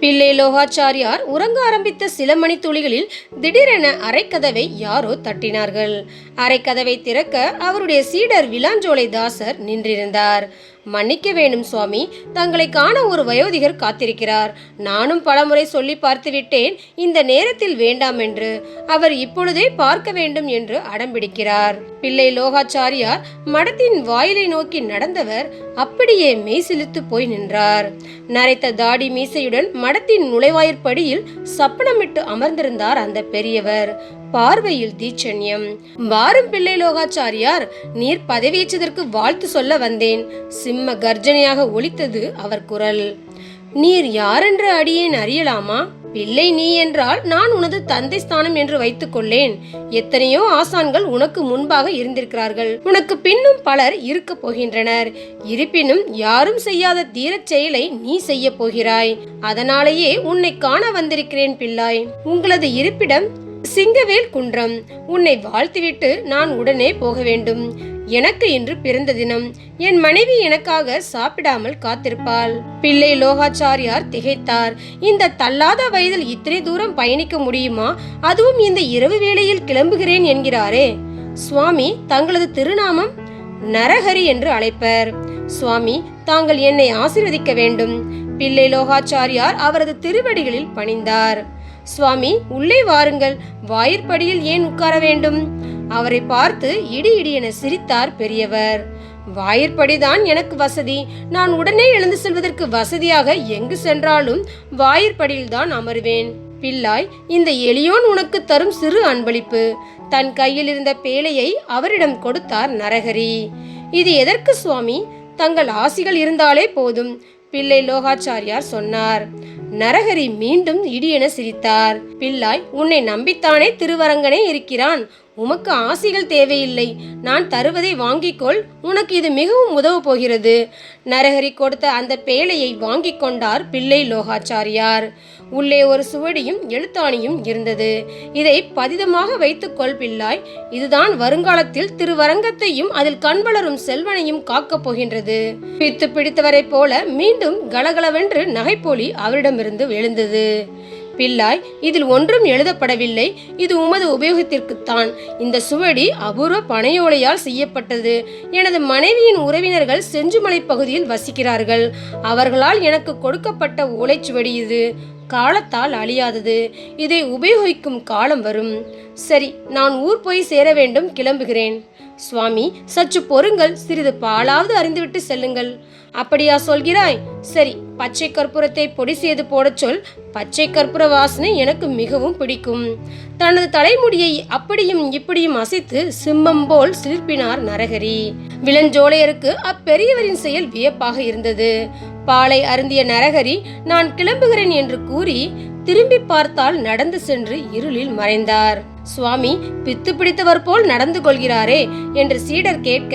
பிள்ளை லோகாச்சாரியார் உறங்க ஆரம்பித்த சில மணி துளிகளில் திடீரென அரைக்கதவை யாரோ தட்டினார்கள். அரைக்கதவை திறக்க அவருடைய சீடர் விலாஞ்சோலை தாசர் நின்றிருந்தார். மன்னிக்க வேணும் சுவாமி தங்களை காண ஒரு வயோதிகர் காத்திருக்கிறார். நானும் பலமுறை சொல்லி பார்த்துவிட்டேன் இந்த நேரத்தில் வேண்டாம் என்று. அவர் இப்பொழுதே பார்க்க வேண்டும் என்று அடம்பிடிக்கிறார் பிள்ளை லோகாச்சாரியார் மடத்தின் வாயிலை நோக்கி நடந்தவர் அப்படியே மெய்சிலித்து போய் நின்றார். நரைத்த தாடி மீசையுடன் மடத்தின் நுழைவாயிற்படியில் சப்பனமிட்டு அமர்ந்திருந்தார் அந்த பெரியவர். பார்வையில் தீட்சண்யம். வாரும் பிள்ளை லோகாச்சாரியார் நீர் பதவியேற்றதற்கு வாழ்த்து சொல்ல வந்தேன். சிம்ம கர்ஜனையாக ஒலித்தது அவர் குரல். நீர் யாரென்று அடியேன் அறியலாமா? பிள்ளை நீ என்றால் நான் உனது தந்தை ஸ்தானம் என்று வைத்துக் கொள்ளேன். எத்தனையோ ஆசான்கள் உனக்கு முன்பாக இருந்திருக்கிறார்கள். உனக்கு பின்னும் பலர் இருக்க போகின்றனர். இருப்பினும் யாரும் செய்யாத தீரச் செயலை நீ செய்ய போகிறாய். அதனாலேயே உன்னை காண வந்திருக்கிறேன் பிள்ளாய். உங்களது இருப்பிடம் சிங்கவேல் குன்றம். உன்னை வாழ்த்துவிட்டு நான் உடனே போக வேண்டும். எனக்கு இன்று பிறந்த தினம். என் மனைவி எனக்காக சாப்பிடாமல் காத்திருப்பாள். பிள்ளை லோகாச்சாரியார் திகைத்தார். இந்த தள்ளாத வயதில் இத்தனை தூரம் பயணிக்க முடியுமா? அதுவும் இந்த இரவு வேளையில் கிளம்புகிறேன் என்கிறாரே. சுவாமி தங்களது திருநாமம் நரஹரி என்று அழைப்பர். சுவாமி தாங்கள் என்னை ஆசீர்வதிக்க வேண்டும். பிள்ளை லோகாச்சாரியார் அவரது திருவடிகளில் பணிந்தார். சுவாமி உள்ளே வாருங்கள். வாயிற்படியில் ஏன் உட்கார வேண்டும்? அவரை பார்த்து இடி இடி என சிரித்தார் பெரியவர். வாயிற்படிதான் எனக்கு வசதி. நான் உடனே எழுந்து செல்வதற்கு வசதியாக எங்கு சென்றாலும் வாயிற்படியில் தான் அமர்வேன். பிள்ளாய் இந்த எளியோன் உனக்கு தரும் சிறு அன்பளிப்பு. தன் கையில் இருந்த பேழையை அவரிடம் கொடுத்தார் நரஹரி இது எதற்கு சுவாமி? தங்கள் ஆசிகள் இருந்தாலே போதும் பிள்ளை லோகாச்சாரியார் சொன்னார். நரஹரி மீண்டும் இடியென சிரித்தார். பிள்ளாய் உன்னை நம்பித்தானே திருவரங்கனே இருக்கிறான். உமக்கு ஆசைகள் தேவையில்லை. நான் தருவதை வாங்கிக்கொள். உனக்கு இது மிகவும் உதவ போகிறது. நரஹரி கொடுத்த அந்த பேழையை வாங்கிக் கொண்டார் பிள்ளை லோகாச்சாரியார். உள்ளே ஒரு சுவடியும் எழுத்தாணியும் இருந்தது. இதை பதிதமாக வைத்துக்கொள் பிள்ளாய். இதுதான் வருங்காலத்தில் திருவரங்கத்தையும் அதில் கண்வளரும் செல்வனையும் காக்கப் போகின்றது. பித்து பிடித்தவரைப் போல மீண்டும் கலகலவென்று நகைப்போலி அவரிடமிருந்து எழுந்தது. பிள்ளாய் இதில் ஒன்றும் எழுதப்படவில்லை. இது உமது உபயோகத்திற்குத்தான். இந்த சுவடி அபூர்வ பனையோலையால் செய்யப்பட்டது. எனது மனைவியின் உறவினர்கள் செஞ்சுமலை பகுதியில் வசிக்கிறார்கள். அவர்களால் எனக்கு கொடுக்கப்பட்ட ஓலைச்சுவடி இது. காலத்தால் அழியாதது. இதை உபயோகிக்கும் காலம் வரும். சரி நான் ஊர் போய் சேர வேண்டும் கிளம்புகிறேன். சுவாமி சற்று பொறுங்கள் சிறிது பாலாவது அறிந்துவிட்டு செல்லுங்கள். அப்படியா சொல்கிறாய்? சரி பச்சை கற்பூரத்தை பொடி செய்து போடச் சொல். பச்சை கற்பூர வாசனை எனக்கு மிகவும் பிடிக்கும். தனது தலைமுடியை அப்படியும் இப்படியும் அசைத்து சிம்மம் போல் சிலிர்ப்பினார் நரகரி. விலஞ்சோலையருக்கு அப்பெரியவரின் செயல் வியப்பாக இருந்தது. பாலை அருந்திய நரகரி நான் கிளம்புகிறேன் என்று கூறி திரும்பி பார்த்தால் நடந்து சென்று இருளில் மறைந்தார். சுவாமி பித்து பிடித்தவர் போல் நடந்து கொள்கிறாரே என்று சீடர் கேட்க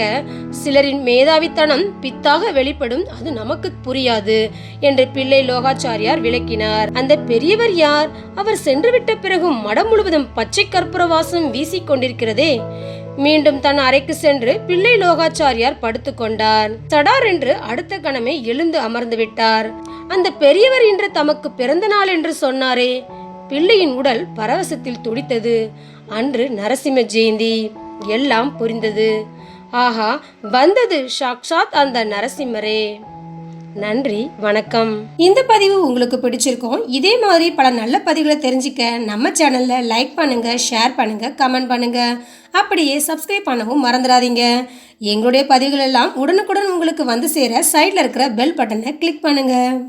சிலரின் மேதாவித்தனம் பித்தாக வெளிப்படும் அது நமக்கு புரியாது என்று பிள்ளை லோகாச்சாரியார் விளக்கினார். அந்த பெரியவர் யார்? அவர் சென்றுவிட்ட பிறகும் மடம் முழுவதும் பச்சை கற்பூர வாசம் வீசிக் கொண்டிருக்கிறதே. மீண்டும் தன் அறைக்கு சென்று பிள்ளை லோகாச்சாரியார் படுத்துக்கொண்டார் தடார் சடார் என்று அடுத்த கணமே எழுந்து அமர்ந்து விட்டார். அந்த பெரியவர் இன்று தமக்கு பிறந்த நாள் என்று சொன்னாரே. பிள்ளையின் உடல் பரவசத்தில் துடித்தது. அன்று நரசிம்ம ஜெயந்தி எல்லாம் புரிந்தது. ஆஹா வந்தது சாக்ஷாத் அந்த நரசிம்மரே. நன்றி வணக்கம். இந்த பதிவு உங்களுக்கு பிடிச்சிருக்கும் இதே மாதிரி பல நல்ல பதிவுகளை தெரிஞ்சுக்க நம்ம சேனல்ல லைக் பண்ணுங்க ஷேர் பண்ணுங்க கமெண்ட் பண்ணுங்க. அப்படியே சப்ஸ்கிரைப் பண்ணவும் மறந்துடாதீங்க. எங்களுடைய பதிவுகள் எல்லாம் உடனுக்குடன் உங்களுக்கு வந்து சேர சைடில் இருக்கிற பெல் பட்டனை கிளிக் பண்ணுங்க.